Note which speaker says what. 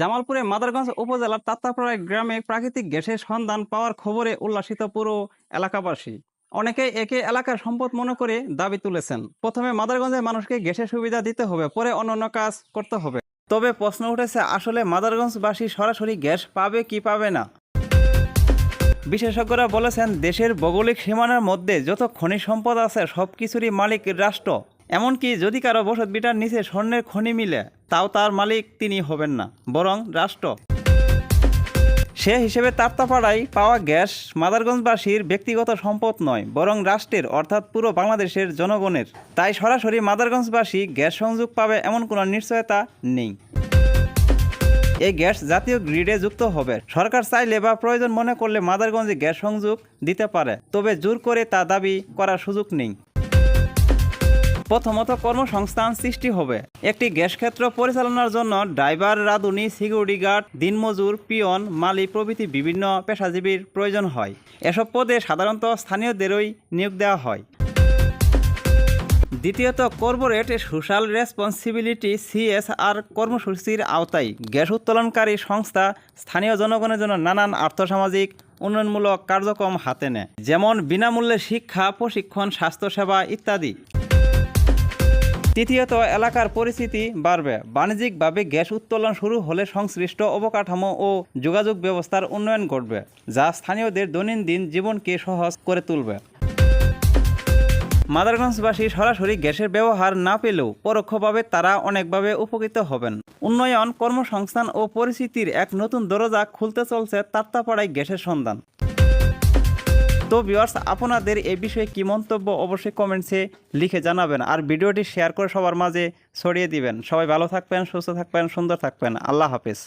Speaker 1: জামালপুরে মাদারগঞ্জ উপজেলার তাত্তাপাড়ায় গ্রামে প্রাকৃতিক গ্যাসের সন্ধান পাওয়ার খবরে উল্লাসিত পুরো এলাকাবাসী। অনেকে একে এলাকার সম্পদ মনে করে দাবি তুলেছেন। প্রথমে মাদারগঞ্জের মানুষকে গ্যাসের সুবিধা দিতে হবে, পরে অন্যান্য কাজ করতে হবে। তবে প্রশ্ন উঠেছে, আসলে মাদারগঞ্জবাসী সরাসরি গ্যাস পাবে কি পাবে না? বিশেষজ্ঞরা বলেছেন, দেশের ভৌগোলিক সীমানার মধ্যে যত খনিজ সম্পদ আছে সব কিছুরই মালিক রাষ্ট্র। এমনকি যদি কারও বসত বিটার নিচে স্বর্ণের খনি মিলে, তাও তার মালিক তিনি হবেন না, বরং রাষ্ট্র। সে হিসেবে তাত্তাপাড়ায় পাওয়া গ্যাস মাদারগঞ্জবাসীর ব্যক্তিগত সম্পদ নয়, বরং রাষ্ট্রের, অর্থাৎ পুরো বাংলাদেশের জনগণের। তাই সরাসরি মাদারগঞ্জবাসী গ্যাস সংযোগ পাবে এমন কোনো নিশ্চয়তা নেই। এই গ্যাস জাতীয় গ্রিডে যুক্ত হবে। সরকার চাইলে বা প্রয়োজন মনে করলে মাদারগঞ্জে গ্যাস সংযোগ দিতে পারে, তবে জোর করে তা দাবি করার সুযোগ নেই। প্রথমত কর্মসংস্থান সৃষ্টি হবে। একটি গ্যাস ক্ষেত্র পরিচালনার জন্য ড্রাইভার, রাঁধুনি, সিকিউরিটি গার্ড, দিনমজুর, পিয়ন, মালি প্রভৃতি বিভিন্ন পেশাজীবীর প্রয়োজন হয়। এসব পদে সাধারণত স্থানীয়দেরই নিয়োগ দেওয়া হয়। দ্বিতীয়ত, কর্পোরেট সোশ্যাল রেসপন্সিবিলিটি, সিএসআর কর্মসূচির আওতায় গ্যাস উত্তোলনকারী সংস্থা স্থানীয় জনগণের জন্য নানান আর্থসামাজিক, উন্নয়নমূলক কার্যক্রম হাতে নেয়, যেমন বিনামূল্যে শিক্ষা, প্রশিক্ষণ, স্বাস্থ্যসেবা ইত্যাদি। তৃতীয়ত, এলাকার পরিস্থিতি বাড়বে। বাণিজ্যিকভাবে গ্যাস উত্তোলন শুরু হলে সংশ্লিষ্ট অবকাঠামো ও যোগাযোগ ব্যবস্থার উন্নয়ন ঘটবে, যা স্থানীয়দের দৈনন্দিন জীবনকে সহজ করে তুলবে। মাদারগঞ্জবাসী সরাসরি গ্যাসের ব্যবহার না পেলেও পরোক্ষভাবে তারা অনেকভাবে উপকৃত হবেন। উন্নয়ন কর্মসংস্থান ও পরিস্থিতির এক নতুন দরজা খুলতে চলছে তাত্তাপাড়ায় গ্যাসের সন্ধান। তো ভিউয়ার্স আপনাদের এ বিষয়ে কি মন্তব্য অবশ্যই কমেন্টসে লিখে জানাবেন। আর ভিডিওটি শেয়ার করে সবার মাঝে ছড়িয়ে দিবেন। সবাই ভালো থাকবেন, সুস্থ থাকবেন, সুন্দর থাকবেন। আল্লাহ হাফেজ।